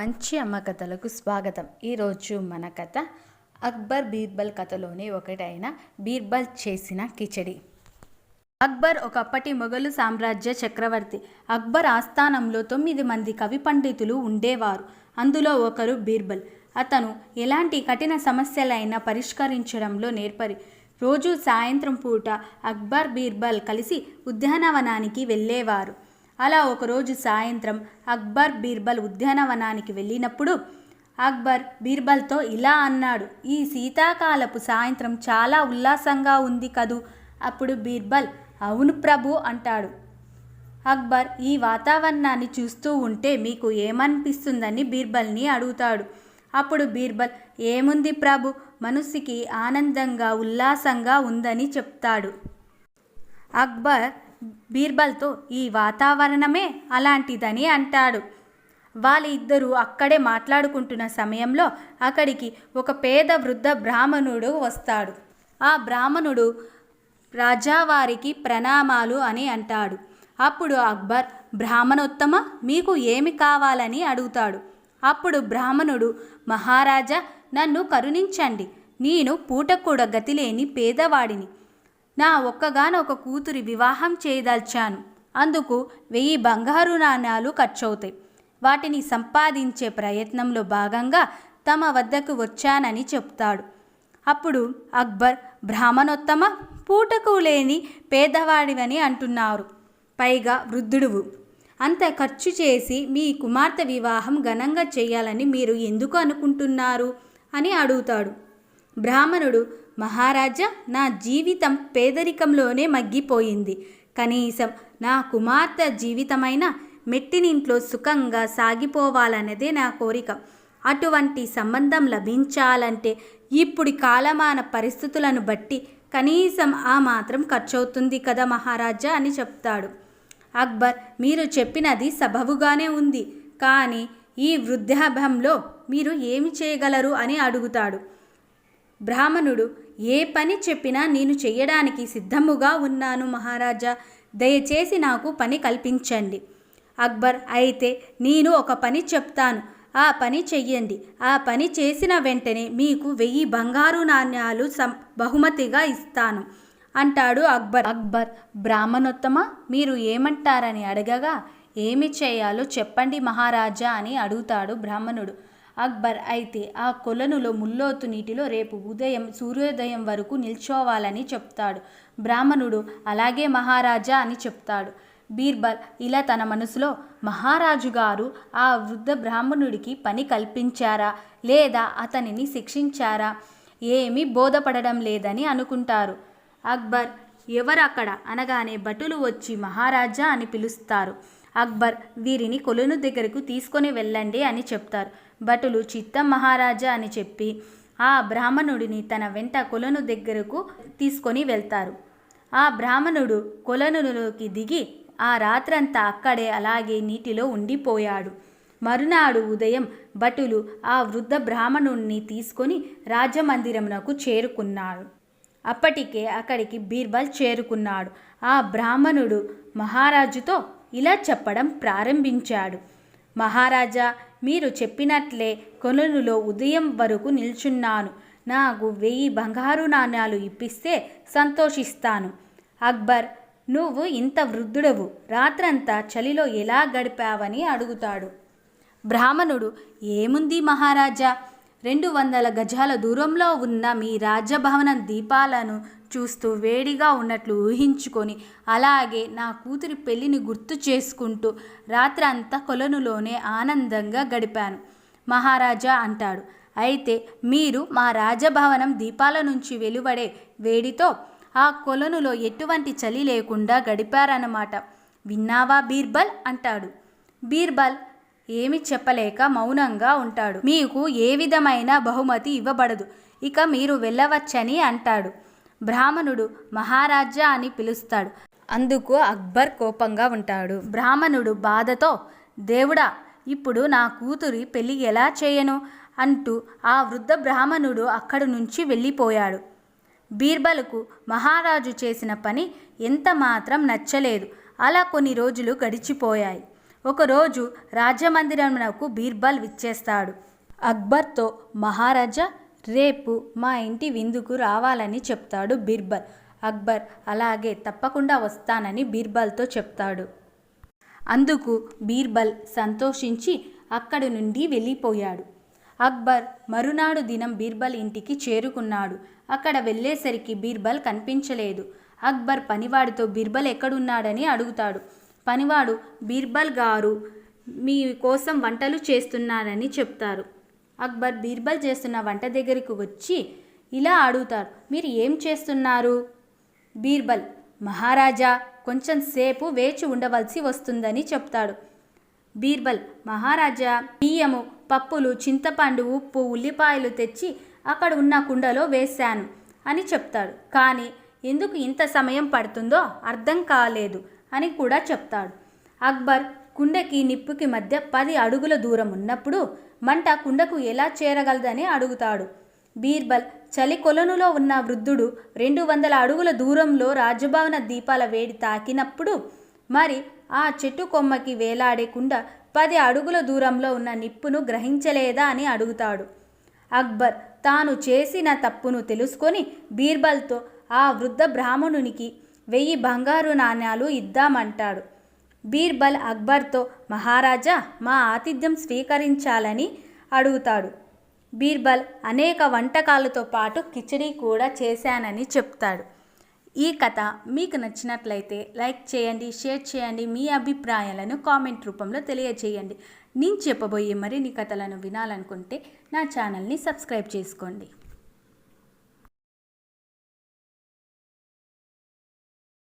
మంచి అమ్మ కథలకు స్వాగతం. ఈరోజు మన కథ అక్బర్ బీర్బల్ కథలోని ఒకటైన బీర్బల్ చేసిన కిచడి. అక్బర్ ఒకప్పటి మొఘలు సామ్రాజ్య చక్రవర్తి. అక్బర్ ఆస్థానంలో తొమ్మిది మంది కవి పండితులు ఉండేవారు. అందులో ఒకరు బీర్బల్. అతను ఎలాంటి కఠిన సమస్యలైనా పరిష్కరించడంలో నేర్పరి. రోజు సాయంత్రం పూట అక్బర్ బీర్బల్ కలిసి ఉద్యానవనానికి వెళ్ళేవారు. అలా ఒకరోజు సాయంత్రం అక్బర్ బీర్బల్ ఉద్యానవనానికి వెళ్ళినప్పుడు అక్బర్ బీర్బల్తో ఇలా అన్నాడు ఈ శీతాకాలపు సాయంత్రం చాలా ఉల్లాసంగా ఉంది కదూ అప్పుడు బీర్బల్ అవును ప్రభు అంటాడు. అక్బర్ ఈ వాతావరణాన్ని చూస్తూ ఉంటే మీకు ఏమనిపిస్తుందని బీర్బల్ని అడుగుతాడు. అప్పుడు బీర్బల్ ఏముంది ప్రభు? మనసుకి ఆనందంగా ఉల్లాసంగా ఉందని చెప్తాడు అక్బర్ బీర్బల్తో ఈ వాతావరణమే అలాంటిదని అంటాడు. వాళ్ళిద్దరూ అక్కడే మాట్లాడుకుంటున్న సమయంలో అక్కడికి ఒక పేద వృద్ధ బ్రాహ్మణుడు వస్తాడు. ఆ బ్రాహ్మణుడు రాజావారికి ప్రణామాలు అని అంటాడు. అప్పుడు అక్బర్ బ్రాహ్మణోత్తమ మీకు ఏమి కావాలని అడుగుతాడు. అప్పుడు బ్రాహ్మణుడు మహారాజా నన్ను కరుణించండి. నేను పూటకూడ గతిలేని పేదవాడిని. నా ఒక్కగానొక కూతురి వివాహం చేయదల్చాను. అందుకు వెయ్యి బంగారు నాణాలు ఖర్చవుతాయి. వాటిని సంపాదించే ప్రయత్నంలో భాగంగా తమ వద్దకు వచ్చానని చెప్తాడు. అప్పుడు అక్బర్ బ్రాహ్మణోత్తమ పూటకు లేని పేదవాడివని అంటున్నారు. పైగా వృద్ధుడువు. అంత ఖర్చు చేసి మీ కుమార్తె వివాహం ఘనంగా చేయాలని మీరు ఎందుకు అనుకుంటున్నారు? అని అడుగుతాడు. బ్రాహ్మణుడు మహారాజా నా జీవితం పేదరికంలోనే మగ్గిపోయింది. కనీసం నా కుమార్తె జీవితమైన మెట్టినింట్లో సుఖంగా సాగిపోవాలన్నదే నా కోరిక. అటువంటి సంబంధం లభించాలంటే ఇప్పుడు కాలమాన పరిస్థితులను బట్టి కనీసం ఆ మాత్రం ఖర్చవుతుంది కదా మహారాజా అని చెప్తాడు. అక్బర్ మీరు చెప్పినది సబబుగానే ఉంది. కానీ ఈ వృద్ధాభంలో మీరు ఏమి చేయగలరు అని అడుగుతాడు. బ్రాహ్మణుడు ఏ పని చెప్పినా నేను చేయడానికి సిద్ధముగా ఉన్నాను మహారాజా దయచేసి నాకు పని కల్పించండి. అక్బర్ అయితే నేను ఒక పని చెప్తాను. ఆ పని చెయ్యండి. ఆ పని చేసిన వెంటనే మీకు వెయ్యి బంగారు నాణ్యాలు సం బహుమతిగా ఇస్తాను అంటాడు అక్బర్. అక్బర్ బ్రాహ్మణోత్తమ మీరు ఏమంటారని అడగగా ఏమి చేయాలో చెప్పండి మహారాజా అని అడుగుతాడు బ్రాహ్మణుడు. అక్బర్ అయితే ఆ కొలనులో ముల్లోతు నీటిలో రేపు ఉదయం సూర్యోదయం వరకు నిల్చోవాలని చెప్తాడు. బ్రాహ్మణుడు అలాగే మహారాజా అని చెప్తాడు. బీర్బల్ ఇలా తన మనసులో మహారాజు గారు ఆ వృద్ధ బ్రాహ్మణుడికి పని కల్పించారా? లేదా అతనిని శిక్షించారా? ఏమీ బోధపడడం లేదని అనుకుంటారు. అక్బర్ ఎవరక్కడ? అనగానే భటులు వచ్చి మహారాజా అని పిలుస్తారు. అక్బర్ వీరిని కొలను దగ్గరకు తీసుకొని వెళ్ళండి అని చెప్తారు. భటులు చిత్తం మహారాజా అని చెప్పి ఆ బ్రాహ్మణుడిని తన వెంట కొలను దగ్గరకు తీసుకొని వెళ్తారు. ఆ బ్రాహ్మణుడు కొలనులోకి దిగి ఆ రాత్రంతా అక్కడే అలాగే నీటిలో ఉండిపోయాడు. మరునాడు ఉదయం భటులు ఆ వృద్ధ బ్రాహ్మణుణ్ణి తీసుకొని రాజమందిరమునకు చేరుకున్నాడు అప్పటికే అక్కడికి బీర్బల్ చేరుకున్నాడు. ఆ బ్రాహ్మణుడు మహారాజుతో ఇలా చెప్పడం ప్రారంభించాడు. మహారాజా మీరు చెప్పినట్లే కొనులులో ఉదయం వరకు నిల్చున్నాను. నాకు వెయ్యి బంగారు నాణ్యాలు ఇప్పిస్తే సంతోషిస్తాను. అక్బర్ నువ్వు ఇంత వృద్ధుడవు. రాత్రంతా చలిలో ఎలా గడిపావని అడుగుతాడు. బ్రాహ్మణుడు ఏముంది మహారాజా? రెండు వందల గజాల దూరంలో ఉన్న మీ రాజభవనం దీపాలను చూస్తూ వేడిగా ఉన్నట్లు ఊహించుకొని అలాగే నా కూతురి పెళ్ళిని గుర్తు చేసుకుంటూ రాత్రంతా కొలనులోనే ఆనందంగా గడిపాను. మహారాజా అంటాడు అయితే మీరు మా రాజభవనం దీపాల నుంచి వెలువడే వేడితో ఆ కొలనులో ఎటువంటి చలి లేకుండా గడిపారన్నమాట. విన్నావా బీర్బల్? అంటాడు. బీర్బల్ ఏమి చెప్పలేక మౌనంగా ఉంటాడు. మీకు ఏ విధమైన బహుమతి ఇవ్వబడదు. ఇక మీరు వెళ్ళవచ్చని అంటాడు. బ్రాహ్మణుడు మహారాజా అని పిలుస్తాడు. అందుకు అక్బర్ కోపంగా ఉంటాడు. బ్రాహ్మణుడు బాధతో దేవుడా ఇప్పుడు నా కూతురి పెళ్ళి ఎలా చేయను? అంటూ ఆ వృద్ధ బ్రాహ్మణుడు అక్కడి నుంచి వెళ్ళిపోయాడు. బీర్బల్కు మహారాజు చేసిన పని ఎంత మాత్రం నచ్చలేదు. అలా కొన్ని రోజులు గడిచిపోయాయి. ఒకరోజు రాజమందిరమునకు బీర్బల్ విచ్చేస్తాడు. అక్బర్తో మహారాజా రేపు మా ఇంటి విందుకు రావాలని చెప్తాడు బీర్బల్. అక్బర్ అలాగే తప్పకుండా వస్తానని బీర్బల్తో చెప్తాడు. అందుకు బీర్బల్ సంతోషించి అక్కడి నుండి వెళ్ళిపోయాడు. అక్బర్ మరునాడు దినం బీర్బల్ ఇంటికి చేరుకున్నాడు. అక్కడ వెళ్ళేసరికి బీర్బల్ కనిపించలేదు. అక్బర్ పనివాడితో బీర్బల్ ఎక్కడున్నాడని అడుగుతాడు. పనివాడు బీర్బల్ గారు మీ కోసం వంటలు చేస్తున్నారని చెప్తారు. అక్బర్ బీర్బల్ చేస్తున్న వంట దగ్గరికి వచ్చి ఇలా అడుగుతారు. మీరు ఏం చేస్తున్నారు? బీర్బల్ మహారాజా కొంచెం సేపు వేచి ఉండవలసి వస్తుందని చెప్తాడు. బీర్బల్ మహారాజా బియ్యము పప్పులు చింతపండు ఉప్పు ఉల్లిపాయలు తెచ్చి అక్కడ ఉన్న కుండలో వేశాను అని చెప్తాడు. కానీ ఎందుకు ఇంత సమయం పడుతుందో అర్థం కాలేదు. అని కూడా చెప్తాడు. అక్బర్ కుండకి నిప్పుకి మధ్య పది అడుగుల దూరం ఉన్నప్పుడు మంట కుండకు ఎలా చేరగలదని అడుగుతాడు. బీర్బల్ చలి కొలనులో ఉన్న వృద్ధుడు రెండు వందల అడుగుల దూరంలో రాజభవన దీపాల వేడి తాకినప్పుడు మరి ఆ చెట్టు కొమ్మకి వేలాడే కుండ పది అడుగుల దూరంలో ఉన్న నిప్పును గ్రహించలేదా అని అడుగుతాడు. అక్బర్ తాను చేసిన తప్పును తెలుసుకొని బీర్బల్తో ఆ వృద్ధ బ్రాహ్మణునికి వెయ్యి బంగారు నాణ్యాలు ఇద్దామంటాడు. బీర్బల్ అక్బర్తో మహారాజా మా ఆతిథ్యం స్వీకరించాలని అడుగుతాడు. బీర్బల్ అనేక వంటకాలతో పాటు కిచడీ కూడా చేశానని చెప్తాడు. ఈ కథ మీకు నచ్చినట్లయితే లైక్ చేయండి షేర్ చేయండి మీ అభిప్రాయాలను కామెంట్ రూపంలో తెలియజేయండి. నేను చెప్పబోయే మరిన్ని కథలను వినాలనుకుంటే నా ఛానల్ని సబ్స్క్రైబ్ చేసుకోండి.